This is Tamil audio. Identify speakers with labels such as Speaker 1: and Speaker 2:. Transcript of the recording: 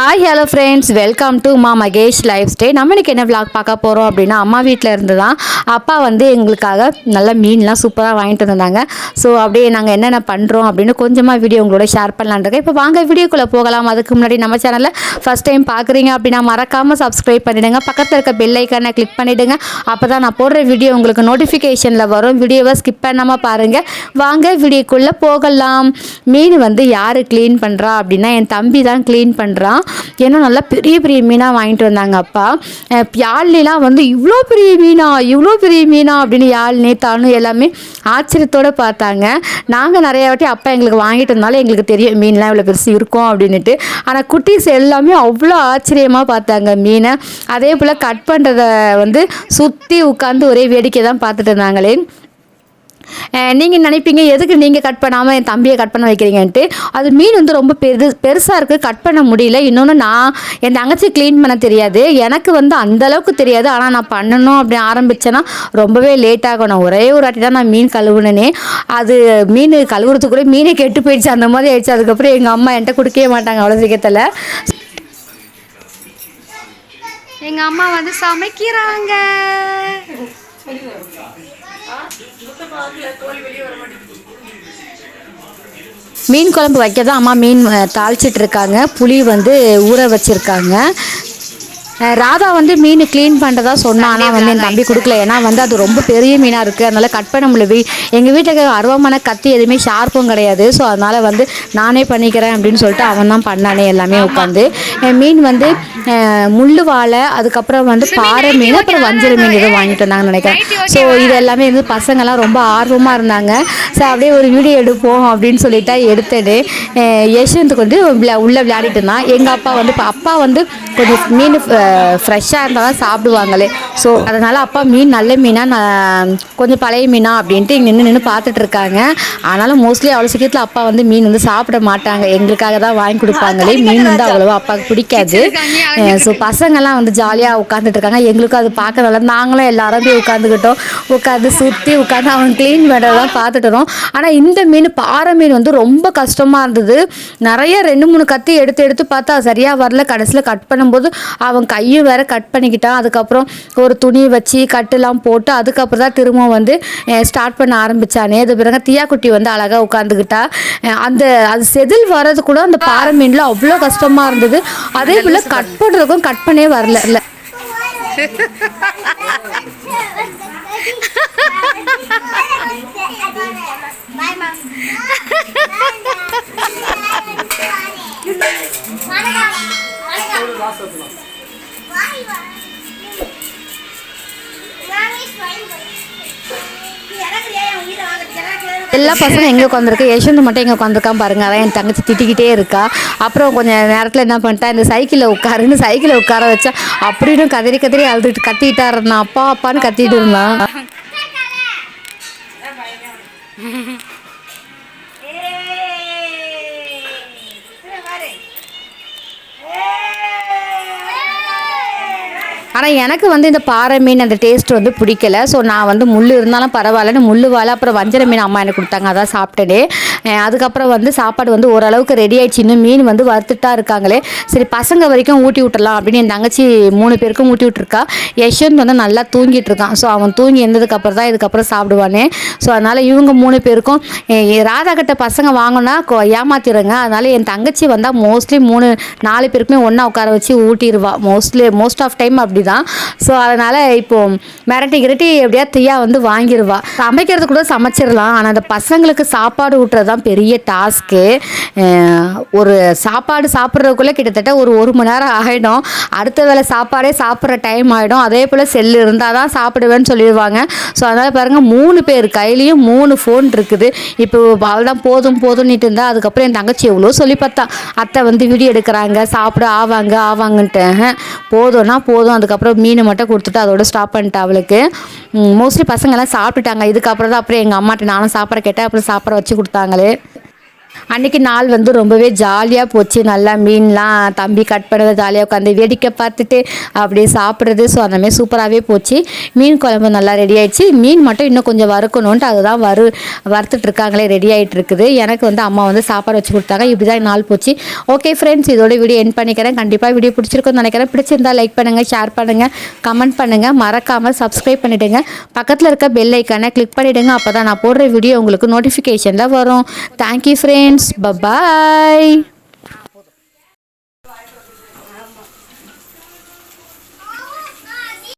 Speaker 1: Hi hello friends welcome to Maa Mahesh life stay நம்ம இன்றைக்கி என்ன விளாக் பார்க்க போகிறோம் அப்படின்னா அம்மா வீட்டில் இருந்து தான் அப்பா வந்து எங்களுக்காக நல்ல மீன்லாம் சூப்பராக வாங்கிட்டு வந்தாங்க. ஸோ அப்படியே நாங்கள் என்னென்ன பண்ணுறோம் அப்படின்னு கொஞ்சமாக வீடியோ உங்களோட ஷேர் பண்ணலான்ருக்கேன் இப்போ வாங்க வீடியோக்குள்ளே போகலாம். அதுக்கு முன்னாடி நம்ம சேனலில் ஃபஸ்ட் டைம் பார்க்குறீங்க அப்படின்னா மறக்காமல் சப்ஸ்கிரைப் பண்ணிவிடுங்க பக்கத்தில் இருக்க பெல் ஐக்கானை கிளிக் பண்ணிவிடுங்க அப்போ தான் நான் போடுற வீடியோ உங்களுக்கு நோட்டிஃபிகேஷனில் வரும். வீடியோவை ஸ்கிப் பண்ணாமல் பாருங்கள் வாங்க வீடியோக்குள்ளே போகலாம். மீன் வந்து யார் க்ளீன் பண்ணுறா அப்படின்னா என் தம்பி தான் க்ளீன் பண்ணுறான் ஏன்னா நல்லா பெரிய பெரிய மீனாக வாங்கிட்டு வந்தாங்க அப்பா. யாழ்லாம் வந்து இவ்வளோ பெரிய மீனா இவ்வளோ பெரிய மீனா அப்படின்னு யாழ்னி தானு எல்லாமே ஆச்சரியத்தோடு பார்த்தாங்க. நாங்கள் நிறைய வாட்டி அப்பா எங்களுக்கு வாங்கிட்டு வந்தாலும் எங்களுக்கு தெரியும் மீன்லாம் இவ்வளோ பெருசு இருக்கும் அப்படின்ட்டு ஆனால் குட்டீஸ் எல்லாமே அவ்வளோ ஆச்சரியமாக பார்த்தாங்க மீனை. அதே போல் கட் பண்ணுறத வந்து சுற்றி உட்காந்து ஒரே வேடிக்கை தான் பார்த்துட்டு இருந்தாங்களே. நீங்கள் நினைப்பீங்க எதுக்கு நீங்கள் கட் பண்ணாமல் என் தம்பியை கட் பண்ண வைக்கிறீங்கன்ட்டு. அது மீன் வந்து ரொம்ப பெரு பெருசாக இருக்குது கட் பண்ண முடியல. இன்னொன்று நான் என் தங்கச்சி க்ளீன் பண்ண தெரியாது. எனக்கு வந்து அந்த அளவுக்கு தெரியாது. ஆனால் நான் பண்ணணும் அப்படி ஆரம்பித்தேன்னா ரொம்பவே லேட் ஆகும். நான் ஒரே ஒரு வாட்டி தான் நான் மீன் கழுவுனேனே. அது மீன் கழுவுறதுக்குள்ளே மீனே கெட்டு போயிடுச்சு. அந்த மாதிரி ஆயிடுச்சு. அதுக்கப்புறம் எங்கள் அம்மா என்கிட்ட கொடுக்கவே மாட்டாங்க அவ்வளோ சீக்கிரத்தில். எங்கள் அம்மா வந்து சமைக்கிறாங்க. மீன் குழம்பு வைக்க தான் அம்மா மீன் தாளிச்சிட்டு இருக்காங்க. புளி வந்து ஊற வச்சிருக்காங்க. ராதா வந்து மீன் க்ளீன் பண்ணுறதா சொன்னா ஆனால் வந்து என் தம்பி கொடுக்கல. ஏன்னா வந்து அது ரொம்ப பெரிய மீனாக இருக்குது அதனால கட் பண்ண முடியல. வீ எங்கள் வீட்டுக்கு அருவமான கத்தி எதுவுமே ஷார்ப்பும் கிடையாது. ஸோ அதனால் வந்து நானே பண்ணிக்கிறேன் அப்படின்னு சொல்லிட்டு அவன் தான் பண்ணானே எல்லாமே உட்காந்து. மீன் வந்து முள்ளு வாழை அதுக்கப்புறம் வந்து பாறை மீன் அப்புறம் வஞ்சர மீன் எதுவும் வாங்கிட்டு வந்தாங்கன்னு நினைக்கிறேன். ஸோ இது எல்லாமே வந்து பசங்கள்லாம் ரொம்ப ஆர்வமாக இருந்தாங்க. ஸோ அப்படியே ஒரு வீடியோ எடுப்போம் அப்படின்னு சொல்லிட்டா எடுத்தது. யஷ்வந்த் வந்து உள்ள விளையாடிட்டு இருந்தான். எங்கள் அப்பா வந்து அப்பா வந்து கொஞ்சம் மீன் ஃப்ரெஷ்ஷாக இருந்தால் தான் சாப்பிடுவாங்களே. ஸோ அதனால் அப்பா மீன் நல்ல மீனாக நான் கொஞ்சம் பழைய மீனா அப்படின்ட்டு இங்கே நின்று நின்று பார்த்துட்டு இருக்காங்க. ஆனாலும் மோஸ்ட்லி அவ்வளோ சீக்கிரத்தில் அப்பா வந்து மீன் வந்து சாப்பிட மாட்டாங்க. எங்களுக்காக தான் வாங்கி கொடுப்பாங்களே. மீன் வந்து அவ்வளோவா அப்பாவுக்கு பிடிக்காது. ஸோ பசங்கள்லாம் வந்து ஜாலியாக உட்காந்துட்டு இருக்காங்க. எங்களுக்கும் அது பார்க்க நல்லா நாங்களும் எல்லாரும் போய் உட்காந்துக்கிட்டோம் உட்காந்து சுற்றி உட்காந்து அவன் க்ளீன் பண்ணுறதெல்லாம் பார்த்துட்டு வரோம் ஆனால் இந்த மீன் பாறை மீன் வந்து ரொம்ப கஷ்டமாக இருந்தது. நிறைய ரெண்டு மூணு கத்தி எடுத்து எடுத்து பார்த்தா சரியாக வரல. கடைசியில் கட் பண்ணும்போது அவன் கையும் வேற கட் பண்ணிக்கிட்டான். அதுக்கப்புறம் ஒரு துணி வச்சு கட்டுலாம் போட்டு அதுக்கப்புறம் தான் திரும்பவும் வந்து ஸ்டார்ட் பண்ண ஆரம்பிச்சானே. அது பிறகு தியாக்குட்டி வந்து அழகாக உட்காந்துக்கிட்டா அந்த அது செதில் வர்றது கூட அந்த பாறை மீனில் அவ்வளோ கஷ்டமாக இருந்தது. அதே போல் கட் பண்ணுறதுக்கும் கட் பண்ணே வரல. எல்லா பசங்களும் எங்கே உட்காந்துருக்கு? யஷ்வந்த் மட்டும் எங்கே உட்காந்துருக்கான் பாருங்க. அதான் என் தங்கச்சி திட்டிக்கிட்டே இருக்கா. அப்புறம் கொஞ்சம் நேரத்தில் என்ன பண்ணிட்டா இந்த சைக்கிளில் உட்காருன்னு சைக்கிளில் உட்கார வச்சா அப்படின்னு கதறி கதறி அழுதுட்டு கத்திக்கிட்டா இருந்தான் அப்பா அப்பான்னு கத்திட்டு இருந்தான். ஆனால் எனக்கு வந்து இந்த பாறை மீன் அந்த டேஸ்ட் வந்து பிடிக்கல. ஸோ நான் வந்து முள் இருந்தாலும் பரவாயில்லன்னு முள் வாழை அப்புறம் வஞ்சர மீன் அம்மா எனக்கு கொடுத்தாங்க. அதான் சாப்பிட்டேனே. அதுக்கப்புறம் வந்து சாப்பாடு வந்து ஓரளவுக்கு ரெடி ஆயிடுச்சு. இன்னும் மீன் வந்து வறுத்துட்டா இருக்காங்களே. சரி பசங்க வரைக்கும் ஊட்டி விட்டலாம் அப்படின்னு என் தங்கச்சி மூணு பேருக்கும் ஊட்டி விட்டுருக்கா. யஷ்வந்த் வந்து நல்லா தூங்கிட்டு இருக்கான். ஸோ அவன் தூங்கி இருந்ததுக்கப்புறம் தான் இதுக்கப்புறம் சாப்பிடுவானே. ஸோ அதனால் இவங்க மூணு பேருக்கும் ராதா கிட்ட பசங்க வாங்கினா ஏமாத்திடுங்க. அதனால் என் தங்கச்சி வந்தால் மோஸ்ட்லி மூணு நாலு பேருக்குமே ஒன்றா உட்கார வச்சு ஊட்டிடுவா. மோஸ்ட்லி மோஸ்ட் ஆஃப் டைம் அப்படி தான். ஸோ அதனால் இப்போ மிரட்டி கிரட்டி எப்படியா தீயா வந்து வாங்கிடுவா சமைக்கிறது கூட சமைச்சிடலாம். ஆனால் அந்த பசங்களுக்கு சாப்பாடு ஊட்டுறது தான் பெரிய டாஸ்க்கு ஒரு சாப்பாடு சாப்பிட்றதுக்குள்ளே கிட்டத்தட்ட ஒரு ஒரு மணி நேரம் ஆகிடும் அடுத்த வேளை சாப்பாடே சாப்பிட்ற டைம் ஆகிடும் அதே போல் செல்லு இருந்தால் தான் சாப்பிடுவேன்னு சொல்லிடுவாங்க. ஸோ அதனால் பாருங்கள் மூணு பேர் கையிலையும் மூணு ஃபோன் இருக்குது. இப்போ அவள்தான் போதும் போதும்னுட்டு இருந்தா அதுக்கப்புறம் என் தங்கச்சி எவ்வளோ சொல்லி பார்த்தா. அத்தை வந்து வீடியோ எடுக்கிறாங்க சாப்பிட ஆவாங்க ஆவாங்கன்ட்டு. போதும்னா போதும். அதுக்கப்புறம் மீன் மட்டும் கொடுத்துட்டு அதோட ஸ்டாப் பண்ணிட்டேன் அவளுக்கு. மோஸ்ட்லி பசங்கள்லாம் சாப்பிட்டுட்டாங்க. இதுக்கப்புறம் தான் அப்புறம் எங்கள் அம்மாட்ட நானும் சாப்பிட கேட்டேன். அப்புறம் சாப்பிட வச்சு கொடுத்தாங்களே. அன்றைக்கி நாள் வந்து ரொம்பவே ஜாலியாக போச்சு. நல்லா மீன்லாம் தம்பி கட் பண்ணதை ஜாலியாக உட்காந்து வேடிக்கை பார்த்துட்டு அப்படியே சாப்பிட்றது. ஸோ அந்தமாதிரி சூப்பராகவே போச்சு. மீன் குழம்பு நல்லா ரெடி ஆயிடுச்சு. மீன் மட்டும் இன்னும் கொஞ்சம் வறுக்கணுன்ட்டு அதுதான் வறு வறுத்துட்டு இருக்காங்களே ரெடி ஆகிட்டு இருக்குது எனக்கு வந்து அம்மா வந்து சாப்பாடு வச்சு கொடுத்தாங்க. இப்படி தான் நாள் போச்சு. ஓகே ஃப்ரெண்ட்ஸ் இதோட வீடியோ என் பண்ணிக்கிறேன். கண்டிப்பாக வீடியோ பிடிச்சிருக்குன்னு நினைக்கிறேன். பிடிச்சிருந்தா லைக் பண்ணுங்கள் ஷேர் பண்ணுங்கள் கமெண்ட் பண்ணுங்கள் மறக்காமல் சப்ஸ்கிரைப் பண்ணிவிடுங்க பக்கத்தில் இருக்க பெல் ஐக்கானை கிளிக் பண்ணிவிடுங்க அப்போ தான் நான் போடுற வீடியோ உங்களுக்கு நோட்டிஃபிகேஷனில் வரும். Thank you friends friends. Bye-bye.